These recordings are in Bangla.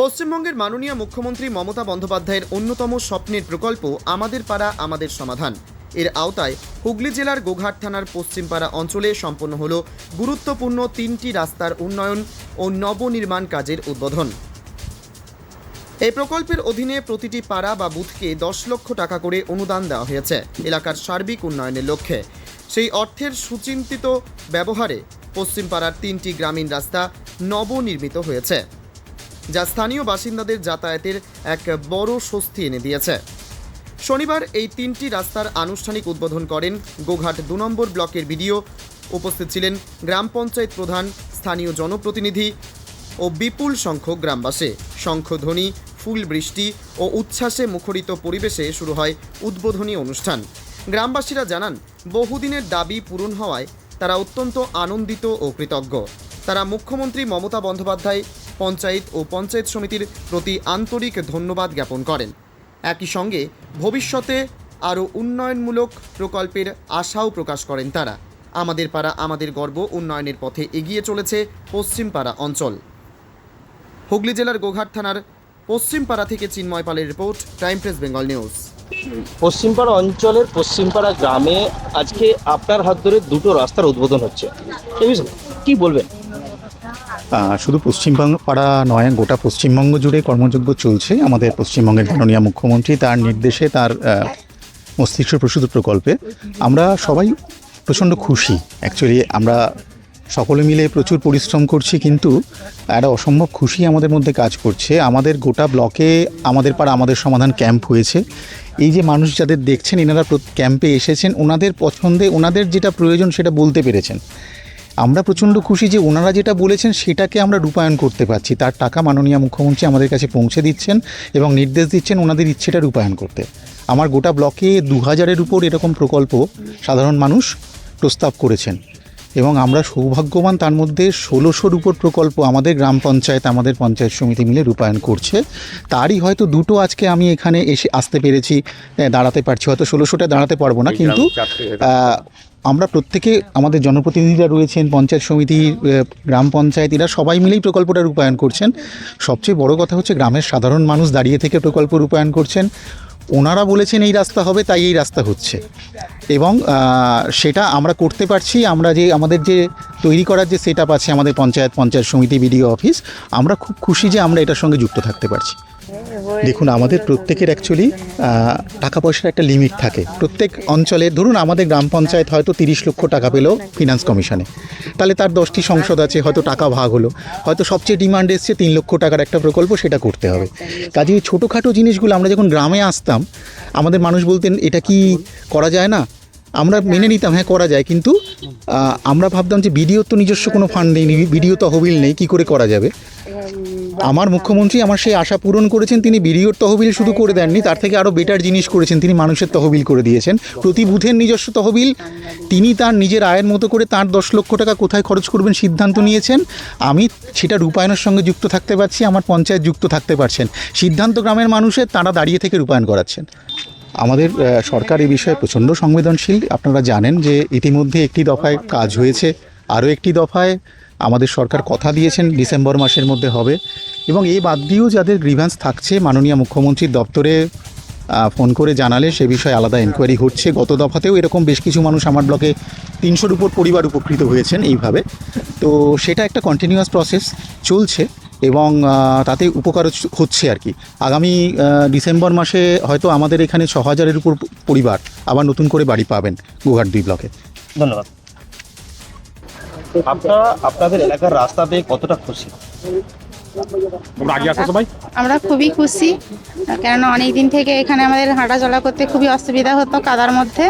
পশ্চিমবঙ্গের মাননীয় মুখ্যমন্ত্রী মমতা বন্দ্যোপাধ্যায়ের অন্যতম স্বপ্নের প্রকল্প আমাদের পাড়া, আমাদের সমাধান। এর আওতায় হুগলি জেলার গোঘাট থানার পশ্চিমপাড়া অঞ্চলে সম্পন্ন হল গুরুত্বপূর্ণ তিনটি রাস্তার উন্নয়ন ও নবনির্মাণ কাজের উদ্বোধন। এই প্রকল্পের অধীনে প্রতিটি পাড়া বা বুথকে দশ লক্ষ টাকা করে অনুদান দেওয়া হয়েছে এলাকার সার্বিক উন্নয়নের লক্ষ্যে। সেই অর্থের সুচিন্তিত ব্যবহারে পশ্চিমপাড়ার তিনটি গ্রামীণ রাস্তা নবনির্মিত হয়েছে। যা স্থানীয় বাসিন্দাদের যাতায়াতের এক বড় স্বস্তি এনে দিয়েছে। শনিবার এই তিনটি রাস্তার আনুষ্ঠানিক উদ্বোধন করেন গোঘাট দু নম্বর ব্লকের বিডিও। উপস্থিত ছিলেন গ্রাম পঞ্চায়েত প্রধান, স্থানীয় জনপ্রতিনিধি ও বিপুল সংখ্যক গ্রামবাসী। শঙ্খধ্বনি, ফুল বৃষ্টি ও উচ্ছ্বাসে মুখরিত পরিবেশে শুরু হয় উদ্বোধনী অনুষ্ঠান। গ্রামবাসীরা জানান, বহুদিনের দাবি পূরণ হওয়ায় তারা অত্যন্ত আনন্দিত ও কৃতজ্ঞ। তারা মুখ্যমন্ত্রী মমতা বন্দ্যোপাধ্যায় পঞ্চায়েত ও পঞ্চায়েত সমিতির প্রতি আন্তরিক ধন্যবাদ জ্ঞাপন করেন। একই সঙ্গে ভবিষ্যতে আরও উন্নয়নমূলক প্রকল্পের আশাও প্রকাশ করেন তারা। আমাদের পাড়া আমাদের গর্ব উন্নয়নের পথে এগিয়ে চলেছে পশ্চিমপাড়া অঞ্চল। হুগলি জেলার গোঘাট থানার পশ্চিমপাড়া থেকে চিন্ময় পালের report time press Bengal news. Paschimpara অঞ্চলের পশ্চিমপাড়া গ্রামে আজকে আপনার হাত ধরে দুটো রাস্তার উদ্বোধন হচ্ছে। কি বলবেন? শুধু পশ্চিমবঙ্গ পাড়া নয়, গোটা পশ্চিমবঙ্গ জুড়ে কর্মযজ্ঞ চলছে। আমাদের পশ্চিমবঙ্গের মাননীয় মুখ্যমন্ত্রী তার নির্দেশে, তার মস্তিষ্ক প্রসূত প্রকল্পে। আমরা সবাই প্রচণ্ড খুশি। অ্যাকচুয়ালি আমরা সকলে মিলে প্রচুর পরিশ্রম করছি, কিন্তু একটা অসম্ভব খুশি আমাদের মধ্যে কাজ করছে। আমাদের গোটা ব্লকে, আমাদের পাড়া, আমাদের সমাধান ক্যাম্প হয়েছে। এই যে মানুষ যাদের দেখছেন, এনারা ক্যাম্পে এসেছেন, ওনাদের পছন্দে, ওনাদের যেটা প্রয়োজন সেটা বলতে পেরেছেন। আমরা প্রচণ্ড খুশি যে ওনারা যেটা বলেছেন সেটাকে আমরা রূপায়ণ করতে পারছি। তার টাকা মাননীয় মুখ্যমন্ত্রী আমাদের কাছে পৌঁছে দিচ্ছেন এবং নির্দেশ দিচ্ছেন ওনাদের ইচ্ছেটা রূপায়ণ করতে। আমার গোটা ব্লকে দু হাজারের উপর এরকম প্রকল্প সাধারণ মানুষ প্রস্তাব করেছেন এবং আমরা সৌভাগ্যবান তার মধ্যে ষোলোশোর উপর প্রকল্প আমাদের গ্রাম পঞ্চায়েত আমাদের পঞ্চায়েত সমিতি মিলে রূপায়ণ করছে। তারই হয়তো দুটো আজকে আমি এখানে এসে আসতে পেরেছি দাঁড়াতে পারছি। হয়তো ষোলোশোটা দাঁড়াতে পারব না কিন্তু আমরা প্রত্যেকে আমাদের জনপ্রতিনিধিরা রয়েছেন, পঞ্চায়েত সমিতি গ্রাম পঞ্চায়েত, এরা সবাই মিলেই প্রকল্পটা রূপায়ণ করছেন। সবচেয়ে বড় কথা হচ্ছে গ্রামের সাধারণ মানুষ দাঁড়িয়ে থেকে প্রকল্প রূপায়ণ করছেন। ওনারা বলেছেন এই রাস্তা হবে, তাই এই রাস্তা হচ্ছে। এবং সেটা আমরা করতে পারছি, আমরা যে, আমাদের যে তৈরি করার যে সেট আপ আছে আমাদের পঞ্চায়েত পঞ্চায়েত সমিতি, বিডিও অফিস, আমরা খুব খুশি যে আমরা এটার সঙ্গে যুক্ত থাকতে পারছি। দেখুন, আমাদের প্রত্যেকের অ্যাকচুয়ালি টাকা পয়সার একটা লিমিট থাকে। প্রত্যেক অঞ্চলে, ধরুন আমাদের গ্রাম পঞ্চায়েত হয়তো তিরিশ লক্ষ টাকা পেল ফিনান্স কমিশনে তাহলে তার দশটি সংসদ আছে, হয়তো টাকা ভাগ হলো। হয়তো সবচেয়ে ডিমান্ড এসছে তিন লক্ষ টাকার একটা প্রকল্প, সেটা করতে হবে। কাজে ওই ছোটোখাটো জিনিসগুলো, আমরা যখন গ্রামে আসতাম, আমাদের মানুষ বলতেন, এটা কি করা যায় না? আমরা মেনে নিতাম হ্যাঁ করা যায়। কিন্তু আমরা ভাবতাম যে বিডিওর তো নিজস্ব কোনো ফান্ড নেই, বিডিও তহবিল নেই, কী করে করা যাবে? আমার মুখ্যমন্ত্রী আমার সেই আশা পূরণ করেছেন, তিনি বিডিওর তহবিল শুধু করে দেননি, তার থেকে আরও বেটার জিনিস করেছেন, তিনি মানুষের তহবিল করে দিয়েছেন। প্রতি বুথের নিজস্ব তহবিল, তিনি তার নিজের আয়ের মতো করে তার দশ লক্ষ টাকা কোথায় খরচ করবেন সিদ্ধান্ত নিয়েছেন। আমি সেটা রূপায়ণের সঙ্গে যুক্ত থাকতে পারছি, আমার পঞ্চায়েত যুক্ত থাকতে পারছেন। সিদ্ধান্ত গ্রামের মানুষের তারা দাঁড়িয়ে থেকে রূপায়ণ করাচ্ছেন। আমাদের সরকার এই বিষয়ে প্রচণ্ড সংবেদনশীল। আপনারা জানেন যে ইতিমধ্যে একটি দফায় কাজ হয়েছে, আরও একটি দফায়। আমাদের সরকার কথা দিয়েছেন ডিসেম্বর মাসের মধ্যে হবে। এবং এই বাদ দিয়েও যাদের গ্রিভান্স থাকছে, মাননীয় মুখ্যমন্ত্রীর দপ্তরে ফোন করে জানালে সে বিষয়ে আলাদা এনকোয়ারি হচ্ছে। গত দফাতেও এরকম বেশ কিছু মানুষ আমার ব্লকে তিনশোর উপর পরিবার উপকৃত হয়েছেন এইভাবে। তো সেটা একটা কন্টিনিউয়াস প্রসেস চলছে এবং তাতে উপকার হচ্ছে আর কি। আগামী ডিসেম্বর মাসে হয়তো আমাদের এখানে ছ হাজারের উপর পরিবার আবার নতুন করে বাড়ি পাবেন গোঘাট দুই ব্লকে ধন্যবাদ। আপনারা আপনাদের এলাকার রাস্তা পেয়ে কতটা খুশি? আমরা খুবই খুশি কেননা অনেক দিন থেকে এখানে আমাদের হাঁটা চলা করতে খুবই অসুবিধা হতো কাদার মধ্যে।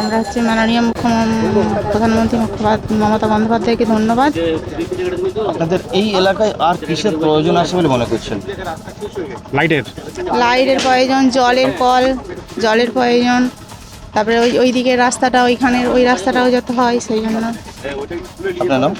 আমরা হচ্ছে মাননীয় মুখ্যমন্ত্রী প্রধানমন্ত্রী মুখ্যমন্ত্রী মমতা বন্দ্যোপাধ্যায়কে ধন্যবাদ। আপনাদের এই এলাকায় আর কিসের প্রয়োজন আছে বলে মনে করছেন? লাইটের? লাইটের প্রয়োজন জলের কল জলের প্রয়োজন তারপরে ওই ওই দিকের রাস্তাটা ওইখানের ওই রাস্তাটাও যত হয় সেই জন্য। আপনার নাম?